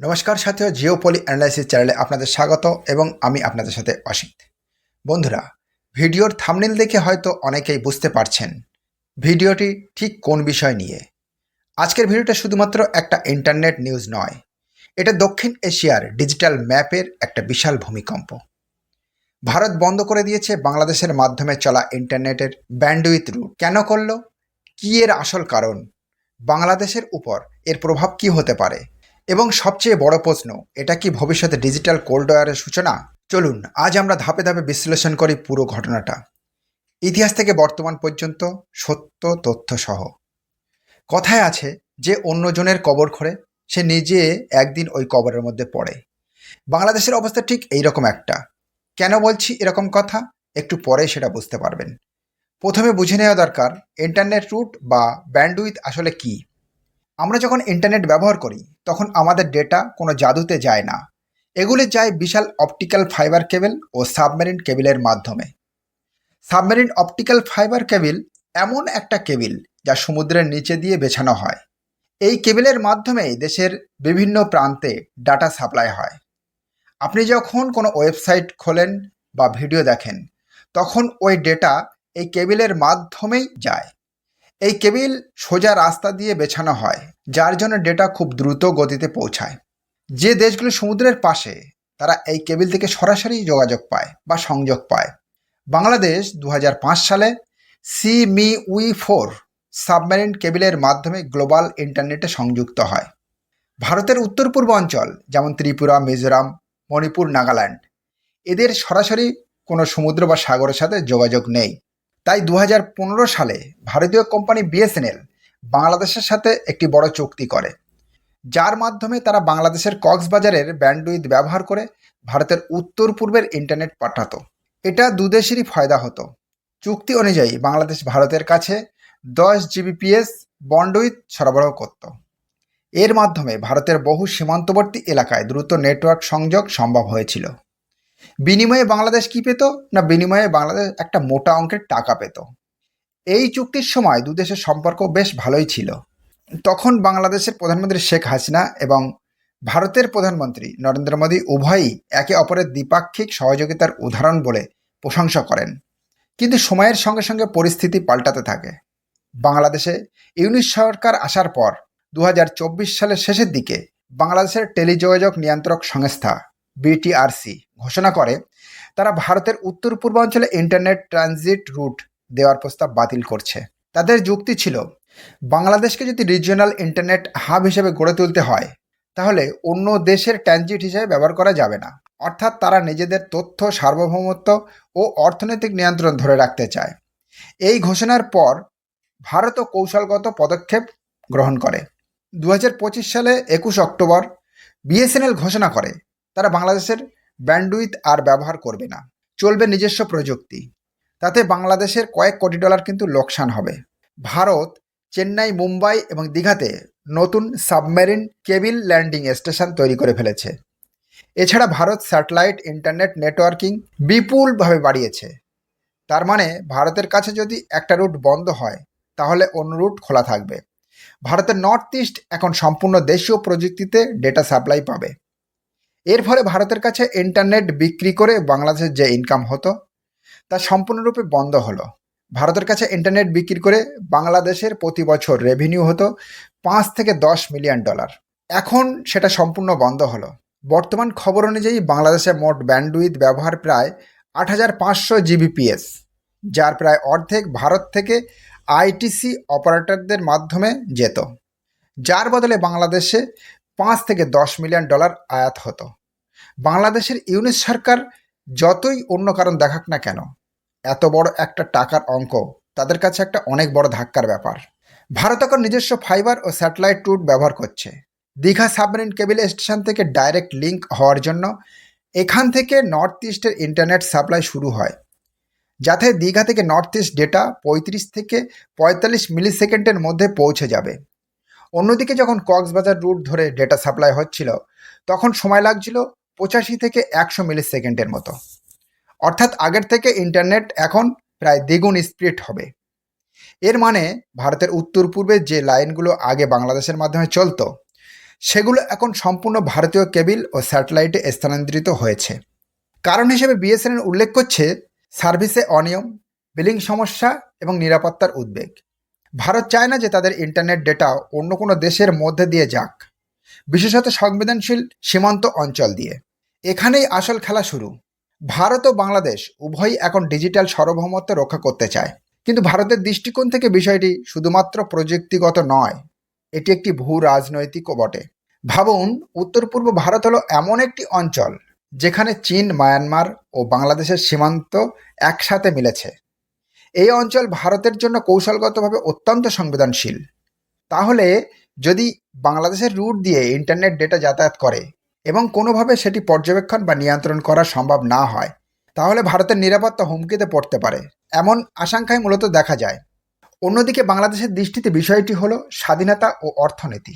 নমস্কার সাথে জিওপলি অ্যানালাইসিস চ্যানেলে আপনাদের স্বাগত এবং আমি আপনাদের সাথে অসিত বন্ধুরা, ভিডিওর থামনেল দেখে হয়তো অনেকেই বুঝতে পারছেন ভিডিওটি ঠিক কোন বিষয় নিয়ে। আজকের ভিডিওটা শুধুমাত্র একটা ইন্টারনেট নিউজ নয়, এটা দক্ষিণ এশিয়ার ডিজিটাল ম্যাপের একটা বিশাল ভূমিকম্প। ভারত বন্ধ করে দিয়েছে বাংলাদেশের মাধ্যমে চলা ইন্টারনেটের ব্যান্ডউইথ রুট। কেন করল? কি এর আসল কারণ? বাংলাদেশের উপর এর প্রভাব কি হতে পারে? এবং সবচেয়ে বড় প্রশ্ন, এটা কি ভবিষ্যতে ডিজিটাল কোল্ড ওয়ারের সূচনা? চলুন, আজ আমরা ধাপে ধাপে বিশ্লেষণ করি পুরো ঘটনাটা। ইতিহাস থেকে বর্তমান পর্যন্ত সত্য, তথ্য সহ। কথায় আছে যে অন্যজনের কবর খোঁড়ে, সে নিজে একদিন ওই কবরের মধ্যে পড়ে। বাংলাদেশের অবস্থা ঠিক এইরকম একটা। কেন বলছি এরকম কথা? একটু পরে সেটা বুঝতে পারবেন। প্রথমে বুঝে নেওয়া দরকার, ইন্টারনেট রুট বা ব্যান্ডউইথ আসলে কী? আমরা যখন ইন্টারনেট ব্যবহার করি, তখন আমাদের ডেটা কোনো জাদুতে যায় না। এগুলি যায় বিশাল অপটিক্যাল ফাইবার কেবল ও সাবমেরিন কেবিলের মাধ্যমে। সাবমেরিন অপটিক্যাল ফাইবার কেবিল এমন একটা কেবিল যা সমুদ্রের নিচে দিয়ে বেছানো হয়। এই কেবিলের মাধ্যমেই দেশের বিভিন্ন প্রান্তে ডাটা সাপ্লাই হয়। আপনি যখন কোনো ওয়েবসাইট খোলেন বা ভিডিও দেখেন, তখন ওই ডেটা এই কেবিলের মাধ্যমেই যায়। এই কেবিল সোজা রাস্তা দিয়ে বেছানো হয়, যার জন্য ডেটা খুব দ্রুত গতিতে পৌঁছায়। যে দেশগুলো সমুদ্রের পাশে, তারা এই কেবিল থেকে সরাসরি যোগাযোগ পায় বা সংযোগ পায়। বাংলাদেশ দু হাজার পাঁচ সালে sea me we four submarine কেবিলের মাধ্যমে গ্লোবাল ইন্টারনেটে সংযুক্ত হয়। ভারতের উত্তর পূর্ব অঞ্চল, যেমন ত্রিপুরা, মিজোরাম, মণিপুর, নাগাল্যান্ড, এদের সরাসরি কোনো সমুদ্র বা সাগরের সাথে যোগাযোগ নেই। তাই দু হাজার পনেরো সালে ভারতীয় কোম্পানি বিএসএনএল বাংলাদেশের সাথে একটি বড় চুক্তি করে, যার মাধ্যমে তারা বাংলাদেশের কক্সবাজারের ব্যান্ডউইথ ব্যবহার করে ভারতের উত্তর পূর্বের ইন্টারনেট পাঠাতো। এটা দুদেশেরই ফায়দা হতো। চুক্তি অনুযায়ী বাংলাদেশ ভারতের কাছে দশ জিবিপিএস বন্ডউইথ সরবরাহ করত। এর মাধ্যমে ভারতের বহু সীমান্তবর্তী এলাকায় দ্রুত নেটওয়ার্ক সংযোগ সম্ভব হয়েছিল। বিনিময়ে বাংলাদেশ কি পেত? না, বিনিময়ে বাংলাদেশ একটা মোটা অঙ্কের টাকা পেত। এই চুক্তির সময় দু দেশের সম্পর্ক বেশ ভালোই ছিল। তখন বাংলাদেশের প্রধানমন্ত্রী শেখ হাসিনা এবং ভারতের প্রধানমন্ত্রী নরেন্দ্র মোদী উভয়ই একে অপরের দ্বিপাক্ষিক সহযোগিতার উদাহরণ বলে প্রশংসা করেন। কিন্তু সময়ের সঙ্গে সঙ্গে পরিস্থিতি পাল্টাতে থাকে। বাংলাদেশে ইউনিশ সরকার আসার পর দু হাজার চব্বিশ সালের শেষের দিকে বাংলাদেশের টেলিযোগাযোগ নিয়ন্ত্রক সংস্থা বিটিআরসি ঘোষণা করে, তারা ভারতের উত্তর পূর্বাঞ্চলে ইন্টারনেট ট্রানজিট রুট দেওয়ার প্রস্তাব বাতিল করছে। তাদের যুক্তি ছিল, বাংলাদেশকে যদি রিজিওনাল ইন্টারনেট হাব হিসেবে গড়ে তুলতে হয়, তাহলে অন্য দেশের ট্রানজিট হিসেবে ব্যবহার করা যাবে না। অর্থাৎ তারা নিজেদের তথ্য, সার্বভৌমত্ব ও অর্থনৈতিক নিয়ন্ত্রণ ধরে রাখতে চায়। এই ঘোষণার পর ভারতও কৌশলগত পদক্ষেপ গ্রহণ করে। দু হাজার পঁচিশ সালে একুশ অক্টোবর বিএসএনএল ঘোষণা করে, তারা বাংলাদেশের ব্যান্ডউইথ আর ব্যবহার করবে না। চলবে নিজস্ব প্রযুক্তি। তাতে বাংলাদেশের কয়েক কোটি ডলার কিন্তু লোকসান হবে। ভারত, চেন্নাই, মুম্বাই এবং দীঘাতে নতুন সাবমেরিন কেবিল ল্যান্ডিং স্টেশন তৈরি করে ফেলেছে। এছাড়া ভারত স্যাটেলাইট ইন্টারনেট নেটওয়ার্কিং বিপুলভাবে বাড়িয়েছে। তার মানে ভারতের কাছে যদি একটা রুট বন্ধ হয়, তাহলে অন্য রুট খোলা থাকবে। ভারতের নর্থ ইস্ট এখন সম্পূর্ণ দেশীয় প্রযুক্তিতে ডেটা সাপ্লাই পাবে। এর ফলে ভারতের কাছে ইন্টারনেট বিক্রি করে বাংলাদেশের যে ইনকাম হতো, তা সম্পূর্ণরূপে বন্ধ হলো। ভারতের কাছে ইন্টারনেট বিক্রি করে বাংলাদেশের প্রতি বছর রেভিনিউ হতো পাঁচ থেকে দশ মিলিয়ন ডলার এখন সেটা সম্পূর্ণ বন্ধ হলো। বর্তমান খবর অনুযায়ী বাংলাদেশে মোট ব্যান্ডউইথ ব্যবহার প্রায় আট হাজার পাঁচশো জিবিপিএস যার প্রায় অর্ধেক ভারত থেকে আইটিসি অপারেটরদের মাধ্যমে যেত। যার বদলে বাংলাদেশে পাঁচ থেকে দশ মিলিয়ন ডলার আয়াত হতো। বাংলাদেশের ইউনিট সরকার যতই অন্য কারণ দেখাক না কেন, এত বড় একটা টাকার অঙ্ক তাদের কাছে একটা অনেক বড় ধাক্কার ব্যাপার। ভারত এখন নিজস্ব ফাইবার ও স্যাটেলাইট রুট ব্যবহার করছে। দীঘা সাবমেরিন কেবিল স্টেশন থেকে ডাইরেক্ট লিঙ্ক হওয়ার জন্য এখান থেকে নর্থ ইস্টের ইন্টারনেট সাপ্লাই শুরু হয়, যাতে দীঘা থেকে নর্থ ইস্ট ডেটা পঁয়ত্রিশ থেকে পঁয়তাল্লিশ মিলি সেকেন্ডের মধ্যে পৌঁছে যাবে। অন্যদিকে যখন কক্সবাজার রুট ধরে ডেটা সাপ্লাই হচ্ছিল, তখন সময় লাগছিল পঁচাশি থেকে একশো মিলি সেকেন্ডের মতো। অর্থাৎ আগের থেকে ইন্টারনেট এখন প্রায় দ্বিগুণ স্পিড হবে। এর মানে ভারতের উত্তর পূর্বে যে লাইনগুলো আগে বাংলাদেশের মাধ্যমে চলতো, সেগুলো এখন সম্পূর্ণ ভারতীয় কেবিল ও স্যাটেলাইটে স্থানান্তরিত হয়েছে। কারণ হিসেবে বিএসএনএল উল্লেখ করছে সার্ভিসে অনিয়ম বিলিং সমস্যা এবং নিরাপত্তার উদ্বেগ। ভারত চায় না যে তাদের ইন্টারনেট ডেটা অন্য কোনো দেশের মধ্যে দিয়ে যাক, বিশেষত সংবেদনশীল সীমান্ত অঞ্চল দিয়ে। এখানেই আসল খেলা শুরু। ভারত ও বাংলাদেশ উভয়ই এখন ডিজিটাল সার্বভৌমত্ব রক্ষা করতে চায়। কিন্তু ভারতের দৃষ্টিকোণ থেকে বিষয়টি শুধুমাত্র প্রযুক্তিগত নয়, এটি একটি ভূ রাজনৈতিকও বটে। ভাবুন, উত্তর পূর্ব ভারত হলো এমন একটি অঞ্চল যেখানে চীন, মায়ানমার ও বাংলাদেশের সীমান্ত একসাথে মিলেছে। এই অঞ্চল ভারতের জন্য কৌশলগতভাবে অত্যন্ত সংবেদনশীল। তাহলে যদি বাংলাদেশের রুট দিয়ে ইন্টারনেট ডেটা যাতায়াত করে এবং কোনোভাবে সেটি পর্যবেক্ষণ বা নিয়ন্ত্রণ করা সম্ভব না হয়, তাহলে ভারতের নিরাপত্তা হুমকিতে পড়তে পারে, এমন আশঙ্কায় মূলত দেখা যায়। অন্যদিকে বাংলাদেশের দৃষ্টিতে বিষয়টি হলো স্বাধীনতা ও অর্থনীতি।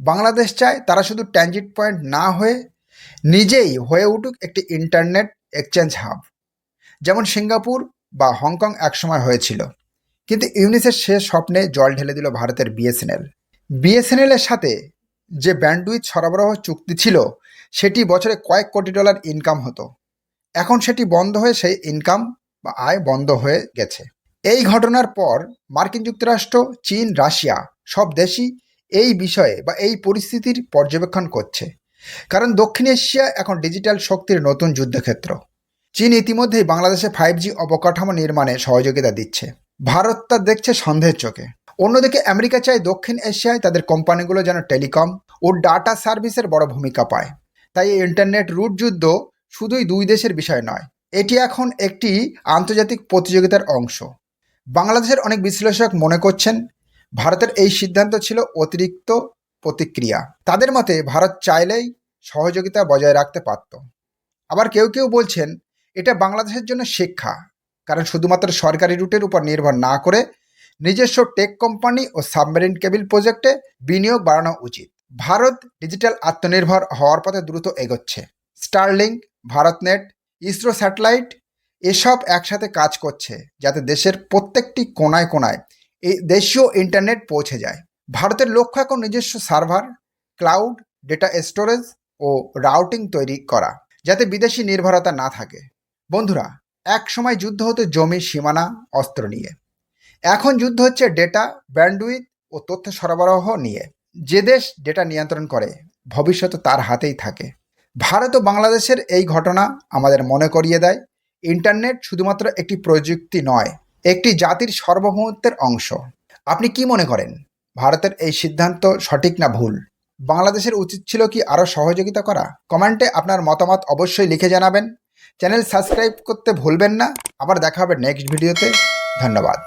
বাংলাদেশ চায় তারা শুধু ট্যানজিট পয়েন্ট না হয়ে নিজেই হয়ে উঠুক একটি ইন্টারনেট এক্সচেঞ্জ হাব যেমন সিঙ্গাপুর বা হংকং একসময় হয়েছিল। কিন্তু ইউনিসের শেষ স্বপ্নে জল ঢেলে দিল ভারতের বিএসএনএল। বিএসএনএল এর সাথে যে ব্যান্ডউইথ সরবরাহ চুক্তি ছিল, সেটি বছরে কয়েক কোটি ডলার ইনকাম হতো। এখন সেটি বন্ধ হয়ে সেই ইনকাম বা আয় বন্ধ হয়ে গেছে। এই ঘটনার পর মার্কিন যুক্তরাষ্ট্র, চীন, রাশিয়া সব দেশই এই বিষয়ে বা এই পরিস্থিতির পর্যবেক্ষণ করছে। কারণ দক্ষিণ এশিয়া এখন ডিজিটাল শক্তির নতুন যুদ্ধক্ষেত্র। চীন ইতিমধ্যেই বাংলাদেশে ফাইভ জি অবকাঠামো নির্মাণে সহযোগিতা দিচ্ছে। ভারত তা দেখছে সন্দেহের চোখে। অন্যদিকে আমেরিকা চায় দক্ষিণ এশিয়ায় তাদের কোম্পানিগুলো যেন টেলিকম ও ডাটা সার্ভিসের বড় ভূমিকা পায়। তাই এই ইন্টারনেট রুট যুদ্ধ শুধুই দুই দেশের বিষয় নয়, এটি এখন একটি আন্তর্জাতিক প্রতিযোগিতার অংশ। বাংলাদেশের অনেক বিশ্লেষক মনে করছেন, ভারতের এই সিদ্ধান্ত ছিল অতিরিক্ত প্রতিক্রিয়া। তাদের মতে ভারত চাইলেই সহযোগিতা বজায় রাখতে পারত। আবার কেউ কেউ বলছেন এটা বাংলাদেশের জন্য শিক্ষা। কারণ শুধুমাত্র সরকারি রুটের উপর নির্ভর না করে নিজস্ব টেক কোম্পানি ও সাবমেরিন কেবিল প্রজেক্টে বিনিয়োগ বাড়ানো উচিত। ভারত ডিজিটাল আত্মনির্ভর হওয়ার পথে দ্রুত এগোচ্ছে। স্টারলিংক ভারতনেট, ইসরো স্যাটেলাইট এসব একসাথে কাজ করছে যাতে দেশের প্রত্যেকটি কোনায় কোনায় এই দেশীয় ইন্টারনেট পৌঁছে যায়। ভারতের লক্ষ্য এখন নিজস্ব সার্ভার ক্লাউড ডেটা স্টোরেজ ও রাউটিং তৈরি করা, যাতে বিদেশি নির্ভরতা না থাকে। বন্ধুরা, এক সময় যুদ্ধ হতো জমি সীমানা, অস্ত্র নিয়ে। এখন যুদ্ধ হচ্ছে ডেটা, ব্যান্ডউইথ ও তথ্য সরবরাহ নিয়ে। যে দেশ ডেটা নিয়ন্ত্রণ করে, ভবিষ্যৎ তার হাতেই থাকে। ভারত ও বাংলাদেশের এই ঘটনা আমাদের মনে করিয়ে দেয়, ইন্টারনেট শুধুমাত্র একটি প্রযুক্তি নয়, একটি জাতির সার্বভৌমত্বের অংশ। আপনি কি মনে করেন, ভারতের এই সিদ্ধান্ত সঠিক না ভুল? বাংলাদেশের উচিত ছিল কি আরও সহযোগিতা করা? কমেন্টে আপনার মতামত অবশ্যই লিখে জানাবেন। চ্যানেল সাবস্ক্রাইব করতে ভুলবেন না। আবার দেখা হবে নেক্সট ভিডিওতে ধন্যবাদ।